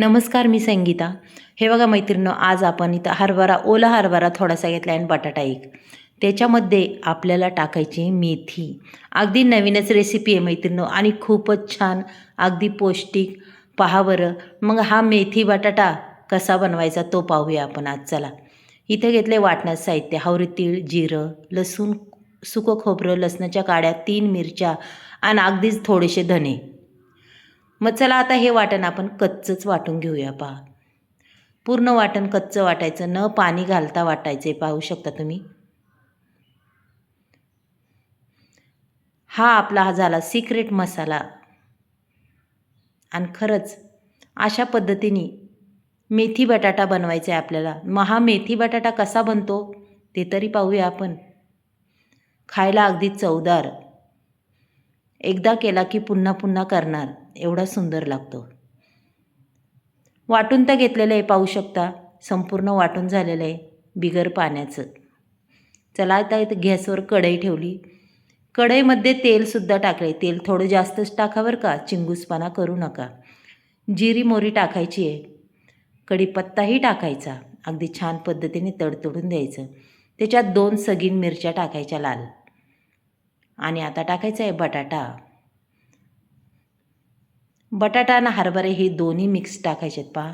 नमस्कार मी संगीता. हे बघा मैत्रिणी आज आपण इथं हरभरा ओला हरभरा थोडासा घेतला आणि बटाटा एक. त्याच्यामध्ये आपल्याला टाकायची मेथी. अगदी नवीनच रेसिपी आहे मैत्रिणी आणि खूपच छान अगदी पौष्टिक. पहा बरं मग हा मेथी बटाटा कसा बनवायचा तो पाहूया आपण आज. चला. इथे घेतले वाटण्याचं साहित्य हावरी तीळ जिरं लसूण सुकं खोबरं लसणाच्या काड्या तीन मिरच्या आणि अगदीच थोडेसे धने मग चला आता हे वाटण आपण कच्चंच वाटून घेऊया पहा. पूर्ण वाटण कच्चं वाटायचं. न पाणी घालता वाटायचे पाहू शकता तुम्ही. हा आपला हा झाला सिक्रेट मसाला. आणि खरंच अशा पद्धतीने मेथी बटाटा बनवायचा आहे आपल्याला. मग हा मेथी बटाटा कसा बनतो ते तरी पाहूया आपण. खायला अगदी चवदार. एकदा केला की पुन्हा पुन्हा करणार. एवढा सुंदर लागतो. वाटून तर घेतलेलं आहे पाहू शकता. संपूर्ण वाटून झालेलं आहे बिगर पाण्याचं. चला आता इथं गॅसवर कढई ठेवली. कढईमध्ये तेलसुद्धा टाकले तेल थोडं जास्तच टाका बरं का. चिंगूसपणा करू नका. जिरी मोरी टाकायची आहे. कढीपत्ताही टाकायचा. अगदी छान पद्धतीने तडतडून द्यायचं. त्याच्यात दोन सगीन मिरच्या टाकायच्या लाल. आणि आता टाकायचं आहे बटाटा. बटाटा आणि हरभरे हे दोन्ही मिक्स टाकायचे आहेत पहा.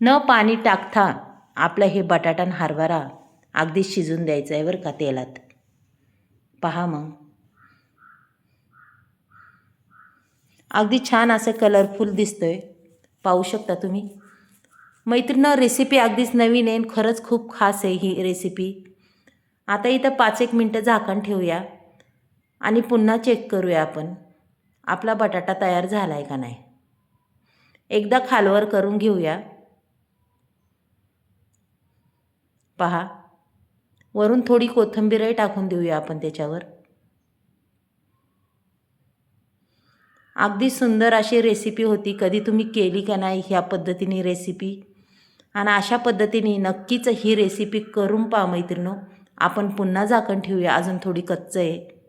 न पाणी टाकता आपलं हे बटाटा आणि हरभरा अगदी शिजून द्यायचं आहे बरं का तेलात. पहा मग. अगदी छान असं कलरफुल दिसतोय. पाहू शकता तुम्ही. मैत्रीण रेसिपी अगदीच नवीन आहे खरंच खूप खास आहे ही रेसिपी आता इथं पाच एक मिनटं झाकण ठेवूया आणि पुन्हा चेक करूया आपण. आपला बटाटा तयार झाला आहे का नाही? एकदा खालवर करून घेऊया. पहा वरून थोडी कोथिंबीरही टाकून देऊया आपण त्याच्यावर. अगदी सुंदर अशी रेसिपी होती. कधी तुम्ही केली का नाही ह्या पद्धतीने रेसिपी आणि अशा पद्धतीने नक्कीच ही रेसिपी करून पहा मैत्रिणो. आपण पुन्हा झाकण ठेवूया. अजून थोडी कच्चं आहे.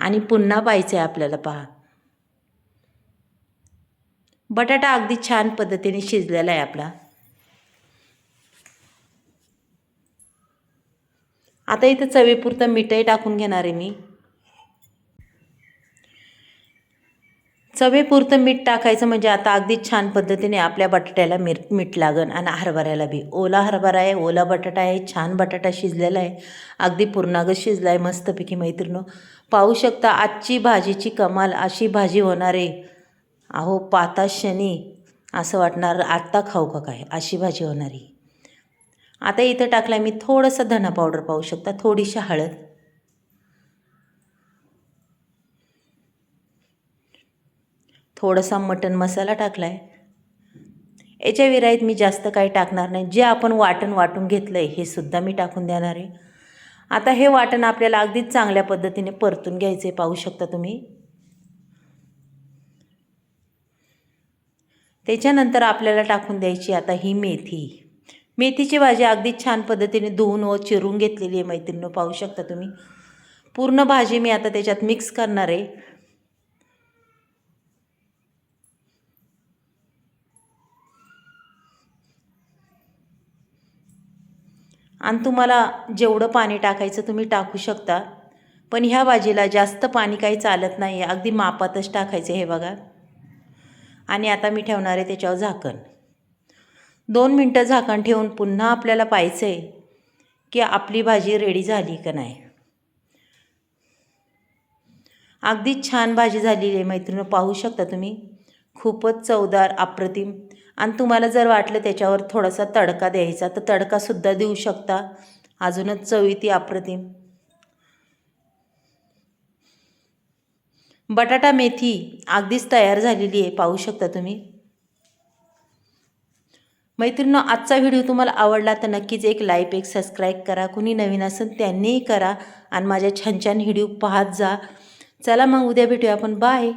आणि पुन्हा पाहिजे आहे आपल्याला पहा. बटाटा अगदी छान पद्धतीने शिजलेला आहे आपला. आता इथं चवीपुरतं मिठाई टाकून घेणार आहे मी. चवेपुरतं मीठ टाकायचं म्हणजे आता अगदी छान पद्धतीने आपल्या बटाट्याला मिर मीठ लागन आणि हरभऱ्याला बी. ओला हरभरा आहे ओला बटाटा आहे छान बटाटा शिजलेला आहे. अगदी पूर्णागत शिजला आहे मस्तपैकी मैत्रिणं. पाहू शकता आजची भाजीची कमाल अशी भाजी होणार आहे. अहो पाता शनी असं वाटणार आत्ता खाऊ का काय? अशी भाजी होणारी आता इथं टाकला मी थोडंसं धना पावडर पाहू शकता थोडीशी हळद. थोडासा मटन मसाला टाकला आहे याच्या विराईत मी जास्त काही टाकणार नाही. जे आपण वाटण वाटून घेतलं आहे हे सुद्धा मी टाकून देणार आहे. आता हे वाटण आपल्याला अगदीच चांगल्या पद्धतीने परतून घ्यायचे पाहू शकता तुम्ही. त्याच्यानंतर आपल्याला टाकून द्यायची आता ही मेथी. मेथीची भाजी अगदी छान पद्धतीने धुवून व चिरून घेतलेली आहे मैत्रिणीनं पाहू शकता तुम्ही. पूर्ण भाजी मी आता त्याच्यात मिक्स करणार आहे. आणि तुम्हाला जेवढं पाणी टाकायचं तुम्ही टाकू शकता. पण ह्या भाजीला जास्त पाणी काही चालत नाही आहे अगदी मापातच टाकायचं हे बघा. आणि आता मी ठेवणार आहे त्याच्यावर झाकण. दोन मिनटं झाकण ठेवून पुन्हा आपल्याला पाहायचं आहे की आपली भाजी रेडी झाली का नाही. अगदी छान भाजी झालेली आहे मैत्रिणी पाहू शकता तुम्ही. खूपच चवदार अप्रतिम आणि तुम्हाला जर वाटलं त्याच्यावर थोडासा तडका द्यायचा तर तडकासुद्धा देऊ शकता. अजूनच चवी ती अप्रतिम. बटाटा मेथी अगदीच तयार झालेली आहे पाहू शकता तुम्ही. मैत्रिणी आजचा व्हिडिओ तुम्हाला आवडला तर नक्कीच एक लाईक एक सबस्क्राईब करा. कुणी नवीन असेल त्यांनीही करा आणि माझ्या छान छान व्हिडिओ पाहत जा. चला मग उद्या भेटूया आपण. बाय